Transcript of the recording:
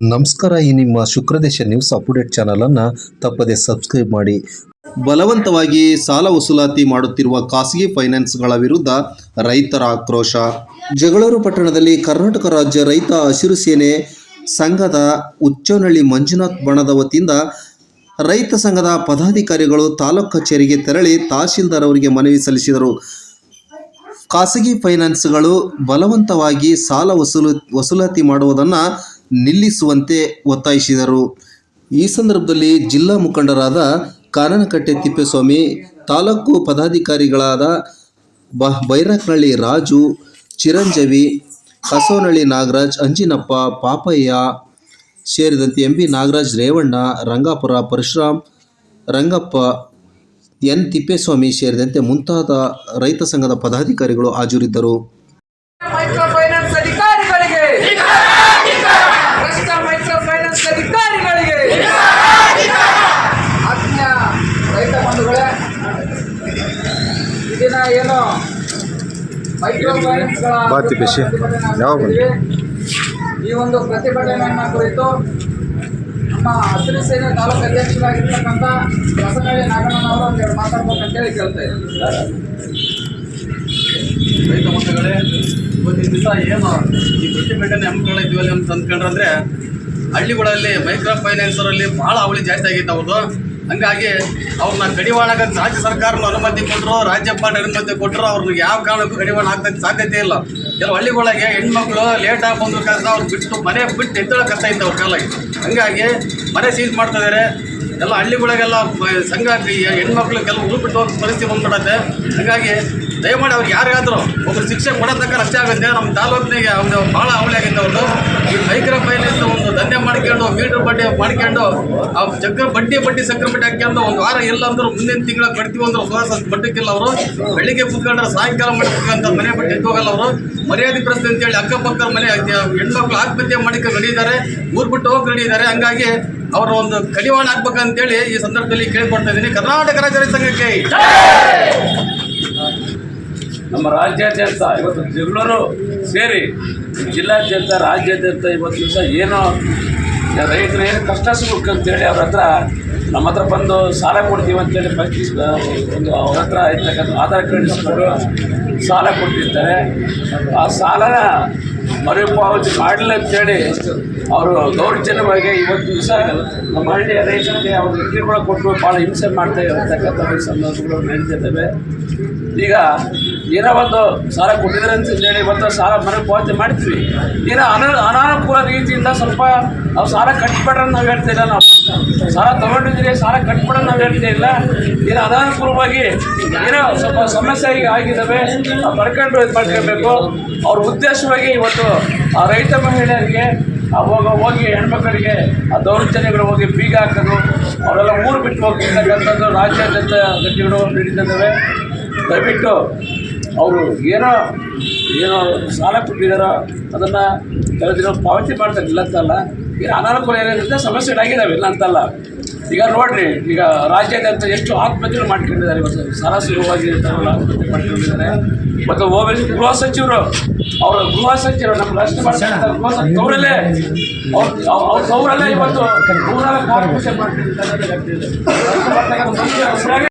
ನಮಸ್ಕಾರ ಈ ನಿಮ್ಮ ಶುಕ್ರದೇಶ ನ್ಯೂಸ್ ಅಪ್ಡೇಟ್ ಚಾನಲನ್ನು ತಪ್ಪದೆ ಸಬ್ಸ್ಕ್ರೈಬ್ ಮಾಡಿ. ಬಲವಂತವಾಗಿ ಸಾಲ ವಸೂಲಾತಿ ಮಾಡುತ್ತಿರುವ ಖಾಸಗಿ ಫೈನಾನ್ಸ್ಗಳ ವಿರುದ್ಧ ರೈತರ ಆಕ್ರೋಶ. ಜಗಳೂರು ಪಟ್ಟಣದಲ್ಲಿ ಕರ್ನಾಟಕ ರಾಜ್ಯ ರೈತ ಹಸಿರು ಸೇನೆ ಸಂಘದ ಉಚ್ಚನಹಳ್ಳಿ ಮಂಜುನಾಥ್ ಬಣದ ವತಿಯಿಂದ ರೈತ ಸಂಘದ ಪದಾಧಿಕಾರಿಗಳು ತಾಲೂಕು ಕಚೇರಿಗೆ ತೆರಳಿ ತಹಶೀಲ್ದಾರ್ ಅವರಿಗೆ ಮನವಿ ಸಲ್ಲಿಸಿದರು. ಖಾಸಗಿ ಫೈನಾನ್ಸ್ಗಳು ಬಲವಂತವಾಗಿ ಸಾಲ ವಸೂಲು ವಸೂಲಾತಿ ಮಾಡುವುದನ್ನು ನಿಲ್ಲಿಸುವಂತೆ ಒತ್ತಾಯಿಸಿದರು. ಈ ಸಂದರ್ಭದಲ್ಲಿ ಜಿಲ್ಲಾ ಮುಖಂಡರಾದ ಕಾನನಕಟ್ಟೆ ತಿಪ್ಪೇಸ್ವಾಮಿ, ತಾಲೂಕು ಪದಾಧಿಕಾರಿಗಳಾದ ಬ, ಬೈರಕ್ನಳ್ಳಿ ರಾಜು, ಚಿರಂಜೀವಿ ಕಸೋನಹಳ್ಳಿ ನಾಗರಾಜ್, ಅಂಜಿನಪ್ಪ, ಪಾಪಯ್ಯ ಸೇರಿದಂತೆ M B Nagaraj, Revanna, Rangapura Parashuram, Rangappa, N Thippeswamy ಸೇರಿದಂತೆ ಮುಂತಾದ ರೈತ ಸಂಘದ ಪದಾಧಿಕಾರಿಗಳು ಹಾಜರಿದ್ದರು ಮೈಕ್ರೋ ಫೈನಾನ್ಸ್ ಅಧಿಕಾರಿಗಳಿಗೆ ಭ್ರಷ್ಟ ಮೈಕ್ರೋ ಫೈನಾನ್ಸ್ ಅಧಿಕಾರಿಗಳಿಗೆ ಆತ್ಮೀಯ ರೈತ ಬಂಧುಗಳೇ ಈ ದಿನ ಏನು ಬಾತಿ ಬಿಸಿ. ಯಾವಾಗ ಬಂತು? ಈ ಒಂದು ಪ್ರತಿಭಟನೆಯನ್ನು ಕುರಿತು ನಮ್ಮ ಹಸಿರು ಸೇನೆ ತಾಲೂಕು ಅಧ್ಯಕ್ಷರಾಗಿರ್ತಕ್ಕಂಥ ಹೊಸನಳ್ಳಿ ನಾಗಣ್ಣನವರು ಒಂದೆರಡು ಮಾತಾಡ್ಬೇಕಂತೇಳಿ ಕೇಳ್ತಾ ಇದ್ದಾರೆ ರೈತ ಬಂಧುಗಳೇ ಇವತ್ತಿನ ದಿವಸ ಏನು ಈ ಪ್ರತಿಭಟನೆ ಹಮ್ಮಿಕೊಂಡಿದ್ವಲ್ಲಿ ಅಂತ ಅಂದ್ಕೊಂಡ್ರೆ ಹಳ್ಳಿಗಳಲ್ಲಿ ಮೈಕ್ರೋ ಫೈನಾನ್ಸರಲ್ಲಿ ಭಾಳ ಅವಳಿ ಜಾಸ್ತಿ ಆಗೈತೆ ಅವ್ರದ್ದು ಹಂಗಾಗಿ ಅವ್ರನ್ನ ಕಡಿವಾಣಕ್ಕೆ ರಾಜ್ಯ ಸರ್ಕಾರನ ಅನುಮತಿ ಕೊಟ್ಟರು ರಾಜ್ಯಪಾಲ ಅನುಮತಿ ಕೊಟ್ಟರು ಅವ್ರನ್ನ ಯಾವ ಕಾರಣಕ್ಕೂ ಕಡಿವಾಣ ಆಗ್ತಕ್ಕೆ ಸಾಧ್ಯತೆ ಇಲ್ಲ. ಕೆಲವು ಹಳ್ಳಿಗಳಿಗೆ ಹೆಣ್ಮಕ್ಳು ಲೇಟಾಗಿ ಬಂದ್ರು ಕಷ್ಟ ಅವ್ರು ಬಿಟ್ಟು ಮನೆ ಬಿಟ್ಟು ಎದ್ದಳ ಕಷ್ಟ ಐತೆ ಅವ್ರ ಕಾಲಾಗಿ ಹಂಗಾಗಿ ಮನೆ ಸೀಸ್ ಮಾಡ್ತಾ ಇದ್ದಾರೆ ಎಲ್ಲ ಹಳ್ಳಿಗಳಿಗೆಲ್ಲ ಸಂಘ ಹೆಣ್ಮಕ್ಳು ಕೆಲವು ಊರು ಬಿಟ್ಟು ಹೋಗೋ ಪರಿಸ್ಥಿತಿ ಬಂದ್ಬಿಡತ್ತೆ. ಹಾಗಾಗಿ ದಯಮಾಡಿ ಅವ್ರಿಗೆ ಯಾರಿಗಾದ್ರು ಒಬ್ರು ಶಿಕ್ಷೆ ಕೊಡೋದಕ್ಕ ಅಷ್ಟೇ ಆಗುತ್ತೆ. ನಮ್ಮ ತಾಲೂಕಿನಾಗೆ ಅವ್ರು ಭಾಳ ಅವಳಿ ಆಗಿತ್ತು ಈ ಮೈಕ್ರೋ ಫೈನಾನ್ಸ್ ಒಂದು ಮೀಟ್ರ್ ಬಡ್ಡಿ ಮಾಡ್ಕೊಂಡು, ಆ ಚಕ್ರ ಬಡ್ಡಿ ಬಡ್ಡಿ ಸಕ್ಕರೆ ಬಡ್ಡಿ ಹಾಕ್ಕೊಂಡು ಒಂದು ವಾರ ಇಲ್ಲ ಅಂದ್ರು ಮುಂದಿನ ತಿಂಗಳ ಕಟ್ತೀವಿ ಅಂದ್ರೆ ಸುವಾಸ ಬಡ್ಡಕ್ಕಿಲ್ಲ ಅವರು. ಬೆಳಿಗ್ಗೆ ಕುತ್ಕೊಂಡ್ರೆ ಸಾಯಂಕಾಲ ಕುತ್ಕೊಂತ ಮನೆ ಬಟ್ಟೆ ಹೋಗಲ್ಲ ಅವರು. ಮರ್ಯಾದೆ ಪ್ರಶ್ನೆ ಅಂತೇಳಿ ಅಕ್ಕಪಕ್ಕ ಮನೆ ಹೆಣ್ಮಕ್ಳು ಆತ್ಮಹತ್ಯೆ ಮಾಡಿಕೊಂಡು ನಡೀತಾರೆ ಊರು ಬಿಟ್ಟು ಹೋಗಿ ನಡೀತಾರೆ ಹಂಗಾಗಿ ಅವರ ಒಂದು ಕಡಿವಾಣ ಹಾಕ್ಬೇಕಂತೇಳಿ ಈ ಸಂದರ್ಭದಲ್ಲಿ ಕೇಳ್ಕೊಡ್ತಾ ಇದ್ದೀನಿ. ಕರ್ನಾಟಕ ರಾಜ್ಯ ಸಂಘಕ್ಕೆ ನಮ್ಮ ರಾಜ್ಯಾದ್ಯಂತ ಇವತ್ತು ಜಗಳೂರು ಸೇರಿ ಜಿಲ್ಲಾದ್ಯಂತ, ರಾಜ್ಯಾದ್ಯಂತ ಇವತ್ತು ದಿವಸ ಏನೋ ರೈತರು ಏನು ಕಷ್ಟ ಸುಖ ಅಂತೇಳಿ ಅವ್ರ ಹತ್ರ ನಮ್ಮ ಹತ್ರ ಬಂದು ಸಾಲ ಕೊಡ್ತೀವಿ ಅಂತೇಳಿ ಫಸ್ಟ್ ಒಂದು ಅವ್ರ ಹತ್ರ ಇರ್ತಕ್ಕಂಥ ಆಧಾರ್ ಕಾರ್ಡ್ ಇಸ್ಕೊಂಡು ಸಾಲ ಕೊಟ್ಟಿರ್ತಾರೆ. ಆ ಸಾಲನ ಮರುಪಾವತಿ ಮಾಡಲಿಲ್ಲ ಅಂತೇಳಿ ಅವರು ದೌರ್ಜನ್ಯವಾಗಿ ಇವತ್ತು ದಿವಸ ನಮ್ಮ ಹಳ್ಳಿಯ ರೈತರಿಗೆ ಅವ್ರಿಗೆ ಕಿರುಕುಳ ಕೊಟ್ಟು ಭಾಳ ಹಿಂಸೆ ಮಾಡ್ತಾ ಇರತಕ್ಕಂಥ ಸಂದರ್ಭಗಳು ನಡೀತಿದ್ದಾವೆ. ಈಗ ಏನೋ ಒಂದು ಸಾಲ ಕೊಟ್ಟಿದ್ದಾರೆ ಅಂತ ಹೇಳಿ ಇವತ್ತು ಸಾಲ ಮರುಪಾವತಿ ಮಾಡ್ತೀವಿ ಏನೋ ಅನ, ಅನಾನುಕೂಲ ರೀತಿಯಿಂದ ಸ್ವಲ್ಪ ನಾವು ಸಾಲ ಕಟ್ಬೇಡ್ರ ನಾವು ಹೇಳ್ತಾ ಇಲ್ಲ ನಾವು. ಸಾಲ ತೊಗೊಂಡಿದ್ದೀರಿ ಸಾಲ ಕಟ್ಬೇಡ ನಾವು ಹೇಳ್ತಾ ಇಲ್ಲ. ಏನೋ ಅನಾನುಕೂಲವಾಗಿ ಏನೋ ಸ್ವಲ್ಪ ಸಮಸ್ಯೆ ಈಗ ಆಗಿದ್ದಾವೆ ಪಡ್ಕೊಂಡು ಇದು ಮಾಡ್ಕೊಬೇಕು. ಅವ್ರ ಉದ್ದೇಶವಾಗಿ ಇವತ್ತು ಆ ರೈತ ಮಹಿಳೆಯರಿಗೆ ಅವಾಗ ಹೋಗ ಹೆಣ್ಮಕ್ಳಿಗೆ ಆ ದೌರ್ಜನ್ಯಗಳು ಹೋಗಿ ಬೀಗ ಹಾಕೋದು, ಅವರೆಲ್ಲ ಊರು ಬಿಟ್ಟು ಹೋಗ್ತಿರ್ತಕ್ಕಂಥದ್ದು ರಾಜ್ಯಾದ್ಯಂತ ಘಟನೆಗಳು ನಡೀತಿದ್ದಾವೆ ದಯವಿಟ್ಟು ಅವರು ಏನೋ ಏನೋ ಸಾಲ ಕೊಟ್ಟಿದ್ದಾರೋ ಅದನ್ನು ಕೆಲವು ದಿನ ಪಾವತಿ ಮಾಡ್ತಾರೆ ಇಲ್ಲ ಅಂತಲ್ಲ ಈಗ ಅನಾನುಕೂಲ ಏನಿದೆ ಸಮಸ್ಯೆಗಳಾಗಿದ್ದಾವೆ ಇಲ್ಲ ಅಂತಲ್ಲ ಈಗ ನೋಡ್ರಿ, ಈಗ ರಾಜ್ಯಾದ್ಯಂತ ಎಷ್ಟು ಆತ್ಮಹತ್ಯೆಗಳು ಮಾಡ್ಕೊಂಡಿದ್ದಾರೆ ಇವತ್ತು. ಸಾಲ ಸುಲಭವಾಗಿ ಆತ್ಮಹತ್ಯೆ ಮಾಡ್ಕೊಂಡಿದ್ದಾರೆ. ಮತ್ತು ಹೋಗಿ ಗೃಹ ಸಚಿವರು, ಅವರ ಗೃಹ ಸಚಿವರು ನಮ್ಮ ರಾಷ್ಟ್ರ ಗೃಹ ಸಚಿವ, ಅವರಲ್ಲೇ, ಅವ್ರ ಅವ್ರ ಅವರಲ್ಲೇ ಇವತ್ತು ನೂರಾರು ಮಾಡ್ತಿದ್ದಾರೆ